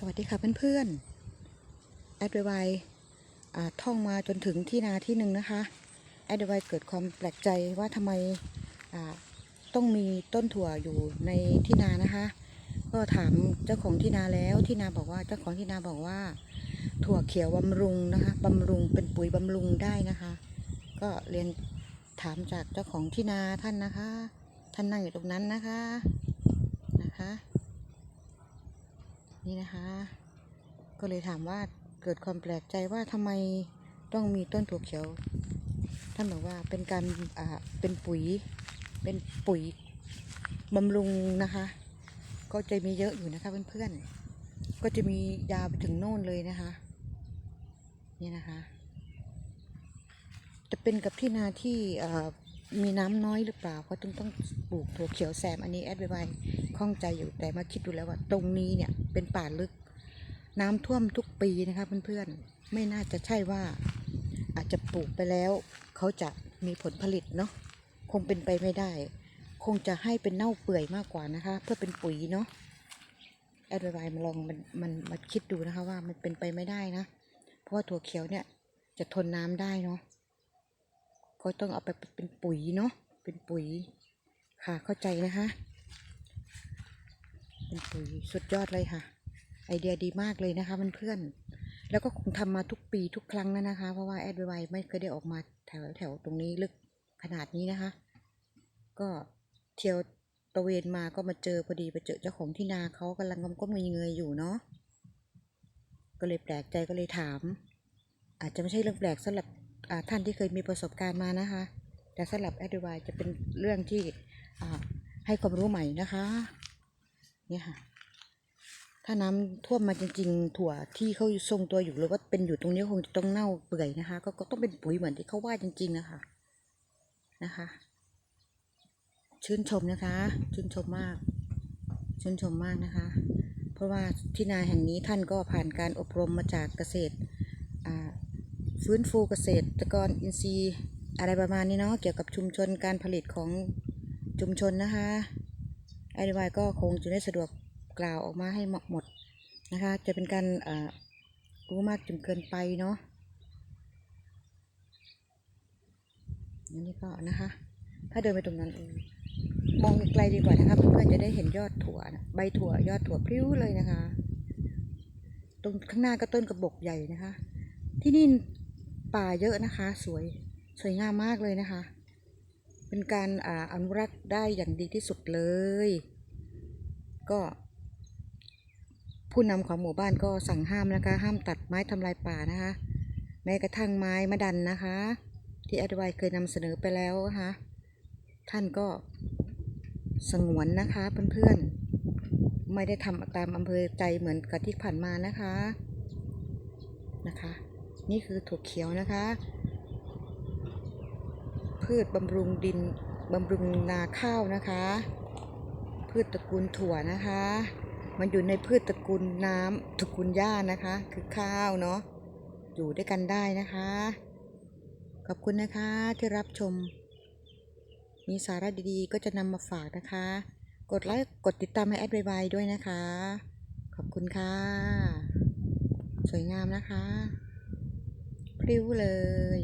สวัสดีค่ะเพื่อนๆแอดไวอ่าท่องมาจนถึงที่นาที่หนึ่งนะคะแอดไวเกิดความแปลกใจว่าทำไมต้องมีต้นถั่วอยู่ในที่นานะคะ ก็ถามเจ้าของที่นาแล้วที่นาบอกว่าเจ้าของที่นาบอกว่า ถั่วเขียวบำรุงนะคะบำรุงเป็นปุ๋ยบำรุงได้นะคะ ก็เรียนถามจากเจ้าของที่นาท่านนะคะ ท่านนั่งอยู่ตรงนั้นนะคะนะคะ นี่นะคะ ก็เลยถามว่าเกิดความแปลกใจว่าทำไมต้องมีต้นถั่วเขียว ท่านบอกว่าเป็นการอ่าเป็นปุ๋ย เป็นปุ๋ยบำรุงนะคะ ก็จะมีเยอะอยู่นะคะเพื่อนๆ ก็จะมียาวไปถึงโน่นเลยนะคะ นี่นะคะ จะเป็นกับที่นาที่อ่า มีน้ำน้อยหรือเปล่าก็ต้องต้องปลูกถั่วเขียวแซมอันนี้แอดไว้ข้องใจอยู่แต่มาคิดดูแล้วว่า ตรงนี้เนี่ยเป็นป่าลึก น้ำท่วมทุกปีนะคะเพื่อนๆไม่น่าจะใช่ว่า อาจจะปลูกไปแล้วเขาจะมีผลผลิตเนาะคงเป็นไปไม่ได้ คงจะให้เป็นเน่าเปื่อยมากกว่านะคะ เพื่อเป็นปุ๋ยเนาะแอดไว้มาลองมันมันมาคิดดูนะคะว่ามันเป็นไปไม่ได้นะ เพราะว่าถั่วเขียวเนี่ยจะทนน้ำได้เนาะ ก็ต้องเอาไปเป็นปุ๋ยเนาะเป็นปุ๋ย ค่ะเข้าใจนะคะเป็นปุ๋ยสุดยอดเลยค่ะ ไอเดียดีมากเลยนะคะเพื่อนๆแล้วก็คงทำมาทุกปีทุกครั้งนะนะคะ เพราะว่าแอดไวไม่เคยได้ออกมาแถวแถวตรงนี้ลึกขนาดนี้นะคะ ก็เที่ยวตระเวนมาก็มาเจอพอดีไปเจอเจ้าของที่นาเขากำลังก้มๆเงยๆอยู่เนาะก็เลยแปลกใจก็เลยถาม อาจจะไม่ใช่เรื่องแปลกสำหรับ ท่านที่เคยมีประสบการณ์มานะคะ แต่สำหรับแอดไวจะเป็นเรื่องที่ให้ความรู้ใหม่นะคะเนี่ยค่ะ ถ้าน้ำท่วมมาจริง ๆ ถั่วที่เขาทรงตัวอยู่หรือว่าเป็นอยู่ตรงนี้คงต้องเน่าเปื่อยนะคะ ก็ก็ต้องเป็นปุ๋ยเหมือนที่เขาว่าจริง ๆ นะคะนะคะ ชื่นชมนะคะ ชื่นชมมาก ชื่นชมมากนะคะ เพราะว่าที่นาแห่งนี้ท่านก็ผ่านการอบรมมาจากเกษตรอ่า ฟื้นฟูเกษตรกรอินทรีย์อะไรประมาณนี้เนาะเกี่ยวกับชุมชนการผลิตของชุมชนนะคะไอเดวายก็คงจะได้สะดวกกล่าวออกมาให้เหมาะหมดนะคะ จะเป็นการรู้มากจนเกินไปเนาะอันนี้ก็นะคะ ถ้าเดินไปตรงนั้นมองไกลดีกว่านะคะเพื่อนๆจะได้เห็นยอดถั่วนะใบถั่วยอดถั่วพริ้วเลยนะคะ ตรงข้างหน้าก็ต้นกระบอกใหญ่นะคะ ที่นี่ ป่าเยอะนะคะ สวยสวยงามมากเลยนะคะ เป็นการอ่าอนุรักษ์ได้อย่างดีที่สุดเลย ก็ ผู้นำของหมู่บ้านก็สั่งห้ามนะคะ ห้ามตัดไม้ทำลายป่านะคะ แม้กระทั่งไม้มะดันนะคะ ที่อดไวเคยนำเสนอไปแล้วนะคะท่านก็สงวนนะคะเพื่อนๆ ไม่ได้ทำตามอำเภอใจเหมือนกับที่ผ่านมานะคะนะคะ นี่คือถั่วเขียวนะคะ พืชบำรุงดินบำรุงนาข้าวนะคะ พืชตระกูลถั่วนะคะ มันอยู่ในพืชตระกูลน้ำตระกูลหญ้านะคะ คือข้าวเนาะอยู่ด้วยกันได้นะคะ ขอบคุณนะคะที่รับชม มีสาระดีๆ ก็จะนำมาฝากนะคะ กดไลค์กดติดตามให้แอดไวๆด้วยนะคะ ขอบคุณค่ะ สวยงามนะคะ พริ้วเลย